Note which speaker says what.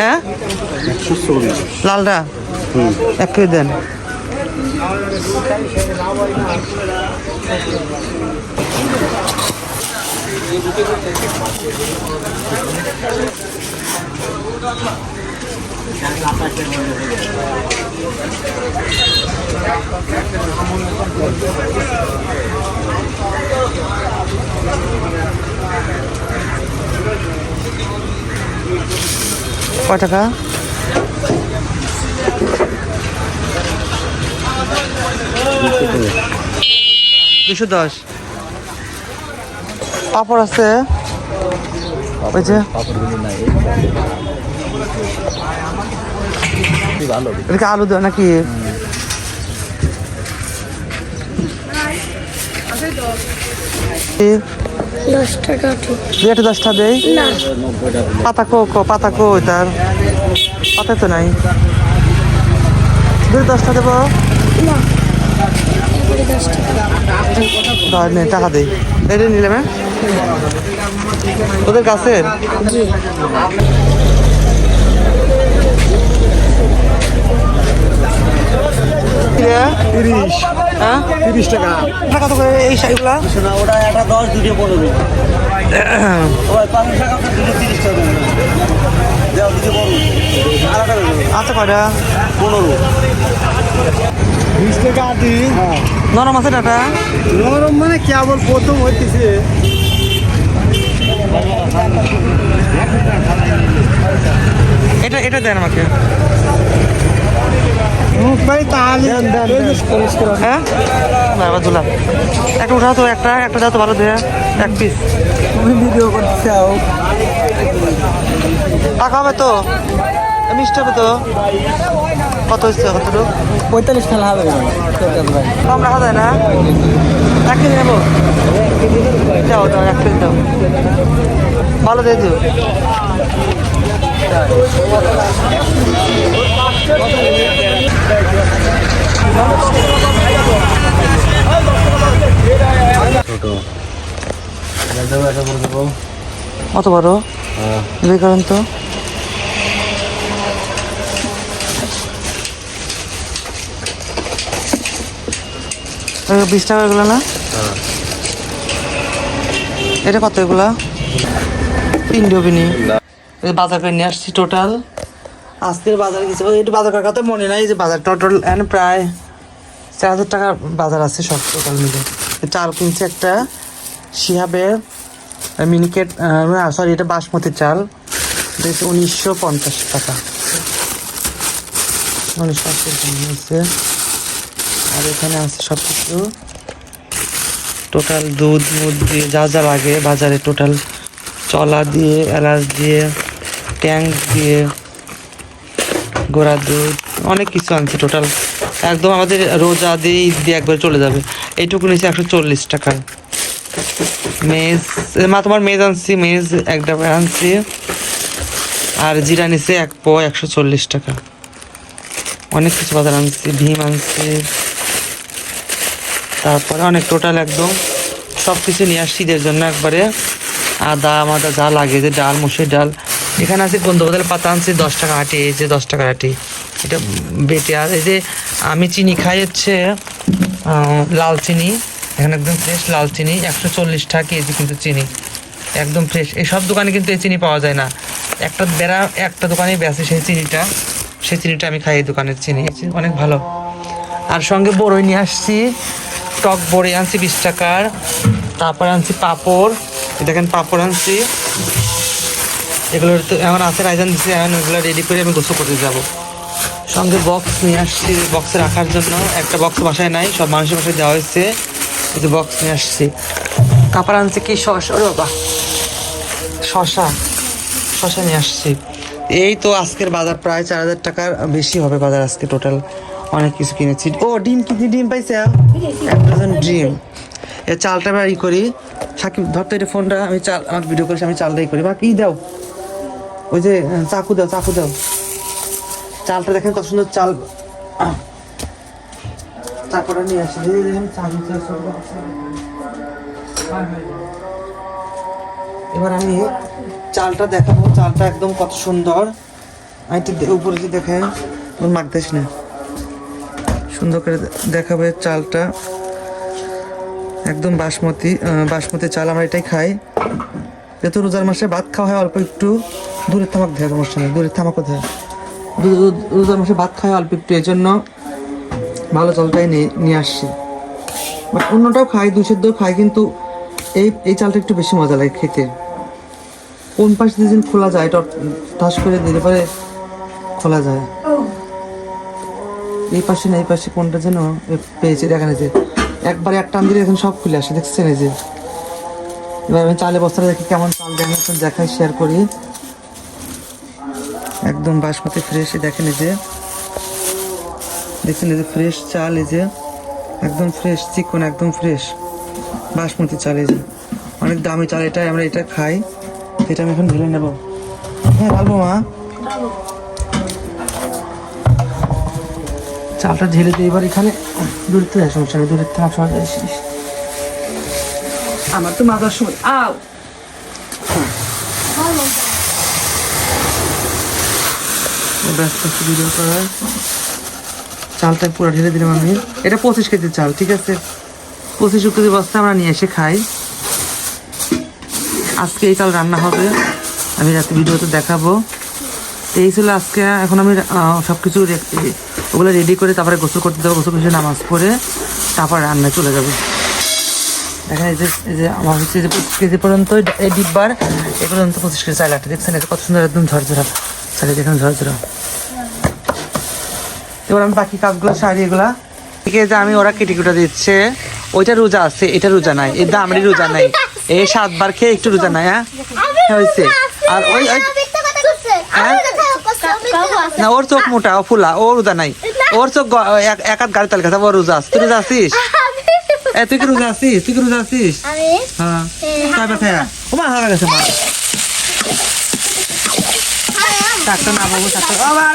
Speaker 1: হ্যাঁ? লালটা এক কেজি দেন। কয় টাকা? দুশো দশ। পাপড় আছে। ওই যে।
Speaker 2: ভালো
Speaker 1: আলু দেওয়া নাকি? এ, দুইটা দশটা দেই? পাতা কো কো পাতা কো তার পাতা তো নাই। দুই দশটা দেবো?
Speaker 3: টাকা।
Speaker 1: দেই। এটা নিলাম হ্যাঁ? তোদের কাছে
Speaker 2: তিরিশ।
Speaker 1: হ্যাঁ?
Speaker 2: তিরিশ টাকা।
Speaker 1: এটা কত করে এই শাড়িগুলা?
Speaker 2: না ওটা একটা দশ দুটো পনেরো। টাকা দুটো তিরিশ টাকা
Speaker 1: আচ্ছা কয়টা?
Speaker 2: পনেরো। বিশ টাকা আটি
Speaker 1: নরম আছে ডাটা?
Speaker 2: নরম মানে কেবল প্রথম হইতেছে।
Speaker 1: এটা এটা দেন আমাকে। হ্যাঁ? এবার একটা উঠাও তো একটা একটা তো ভালো দেয়া এক পিস
Speaker 2: তুমি ভিডিও করতে চাও।
Speaker 1: টাকা হবে তো? মিষ্টি হবে তো? কত হচ্ছে কতটুকু?
Speaker 2: পঁয়তাল্লিশ টাকা হবে।
Speaker 1: কম রাখা যায় না? এক কেজি নেব? দাও দাও এক কেজি দাও। ভালো দিয়ে দিও। কত বড়? বের করেন তো। বিশ টাকা এগুলো না? এটা কত এগুলা? বিনি। বাজার করে নিয়ে আসছি টোটাল আজকের বাজার গেছে একটু বাজার করার কথা মনে নাই যে বাজার টোটাল এখানে প্রায় চার হাজার টাকার বাজার আছে সব টোটাল মিলে। চাল কিনছে একটা শিহাবের মিনিকেট সরি এটা বাসমতি চাল। উনিশশো পঞ্চাশ টাকা। আর এখানে আছে সব কিছু টোটাল দুধ, মুধ দিয়ে যা যা লাগে, বাজারে টোটাল চলা দিয়ে, এলাচ দিয়ে ট্যাঙ্ক দিয়ে, গোড়া দুধ, অনেক কিছু আনছে টোটাল একদম আমাদের রোজা দিয়ে, ঈদ দিয়ে একবার চলে যাবে। এইটুকু নিয়েছে একশো চল্লিশ টাকা মেজ মা, তোমার মেজ আনছি, মেজ এক ডাবা আনছি। আর জিরা নিছে এক পো, একশো চল্লিশ টাকা। অনেক কিছু বাজার আনছি, ভীম আনছি। তারপরে অনেক টোটাল একদম সব কিছু নিয়ে আসছি ঈদের জন্য একবারে। আদা, মাদা যা লাগে, যে ডাল, মুসুর ডাল। এখানে আছে বন্ধু বদল পাতা আনছি, দশ টাকা আটি, এই যে দশ টাকা আটি। এটা বেটে, আর এই যে আমি চিনি খাই হচ্ছে লাল চিনি। এখানে একদম ফ্রেশ লাল চিনি, একশো চল্লিশ টাকা কেজি কিন্তু চিনি। একদম ফ্রেশ এই সব দোকানে কিন্তু এই চিনি পাওয়া যায় না। একটা বেড়া, একটা দোকানেই বেছে সেই চিনিটা। সেই চিনিটা আমি খাই এই দোকানের চিনি। অনেক ভালো। আর সঙ্গে বড়ই নিয়ে আসছি। টক বড়ি আনছি বিশ টাকার। তারপর আনছি পাঁপড়। দেখেন পাঁপড় আনছি। এগুলো তো এখন আছে, রাইজান দিচ্ছে এখন এগুলো রেডি করে আমি গোসল করতে যাব। সঙ্গে বক্স নিয়ে আসছি। বক্সে রাখার জন্য। একটা বক্স বাসায় নাই, সব মানুষের বাসায় দেওয়া হয়েছে। যে বক্স নিয়ে আসছি। কাপড় আনছি কি? শসা ওরে বাবা। শশা শশা নিয়ে আসছি। এই তো আজকের বাজার প্রায় চার হাজার টাকার বেশি হবে বাজার আজকে টোটাল অনেক কিছু কিনেছি। ও, ডিম কি ডিম পাইছে? এক ডজন ডিম। এ চালটা এবার ই করি। সাকিব ধরতো এটা ফোনটা, আমি চাল আমার ভিডিও করেছি, আমি চালটাই করি। বা কি দাও। ওই যে, চাকু দাও চাকু দাও। চালটা দেখেন কত সুন্দর চাল চাকুটা নিয়ে আসি। দেখেন চাল নিচে এবার আমি চালটা দেখাবো। চালটা একদম কত সুন্দর। আমি আইটি উপরে যে ওর মাখতেস না। সুন্দর করে দেখাবে চালটা। একদম বাসমতি বাসমতি চাল আমরা এটাই খাই। যেহেতু রোজার মাসে ভাত খাওয়া হয়, অল্প একটু। দূরের থামাক দেয় সমস্যা নেই দূরের থামাক কোথায় রোজার মাসে ভাত খাওয়া অল্প একটু এই জন্য ভালো চালটাই নিয়ে আসছি। বাট অন্যটাও খাই, দুই সেদ্ধ খাই, কিন্তু এই এই চালটা একটু বেশি মজা লাগে খেতে। কোন পাশ দিয়ে খোলা যায়, এটা ঠাস করে দিলে পরে খোলা যায়। এই পাশে না, এই পাশে কোনটা যেন পেয়েছে দেখানো যে একবারে এক টান দিলে এখন সব খুলে আসে, দেখছেন এই যে। এবার আমি চালে বস্তাটা দেখি কেমন চাল দেখেন দেখাই শেয়ার করি। একদম বাসমতি ফ্রেশ দেখেন এই যে। দেখছেন এই যে ফ্রেশ চাল এই যে, একদম ফ্রেশ চিকন একদম ফ্রেশ বাসমতি চাল এই যে। অনেক দামি চাল এটা আমরা এটা খাই, এটা আমি এখন ঢেলে নেব। হ্যাঁ ভালো মা। চালটা ঢেলে দিয়ে এবার এখানে দূরে থেকে সমস্যা নেই দূরে থেকে আমার তো মাথার সময়, আও! ব্যস্ত ভিডিও করার। চালটা পুরো ঢেলে দিলাম আমি। এটা পঁচিশ কেজি চাল, ঠিক আছে? পঁচিশ কেজি বস্তা আমরা নিয়ে এসে খাই। আজকে এই চাল রান্না হবে। আমি রাতে ভিডিওতে দেখাবো। এই ছিল আজকে, এখন আমি সব কিছু ওগুলো রেডি করে তারপরে গোসল করতে দেবো গোসল করে নামাজ পড়ে তারপর রান্নায় চলে যাবে। দেখেন এই যে এই যে আমার হচ্ছে যে পঁচিশ কেজি পর্যন্ত এই ডিব্বার, এই পর্যন্ত পঁচিশ কেজি চাল একটা দেখছেন এটা কত সুন্দর একদম ঝরঝরা। চালে দেখেন ঝরঝরা। এবার আমি বাকি কাজগুলো সারি এগুলা। ঠিক আছে আমি ওরা কেটে কুটে দিচ্ছে ওইটা রোজা আছে এটা রোজা নাই এটা আমারই রোজা নাই এই সাতবার খেয়ে একটু রোজা নাই হ্যাঁ? হয়েছে। আর ওই ওই হ্যাঁ? না ওর চোখ মোটা ও ফুলা ও রোজা নাই। ওর চোখ গ- এক- এক হাত গাড়ি তাল কথা ওর রোজা আছে। তুই রোজা আছিস? এ তুই কি রোজা আছিস? তুই কি রোজা আছিস?
Speaker 3: আমি
Speaker 1: হ্যাঁ। তাই ব্যথা ও মা হারা গেছে মা। চারটা না বাবু চারটা। আবার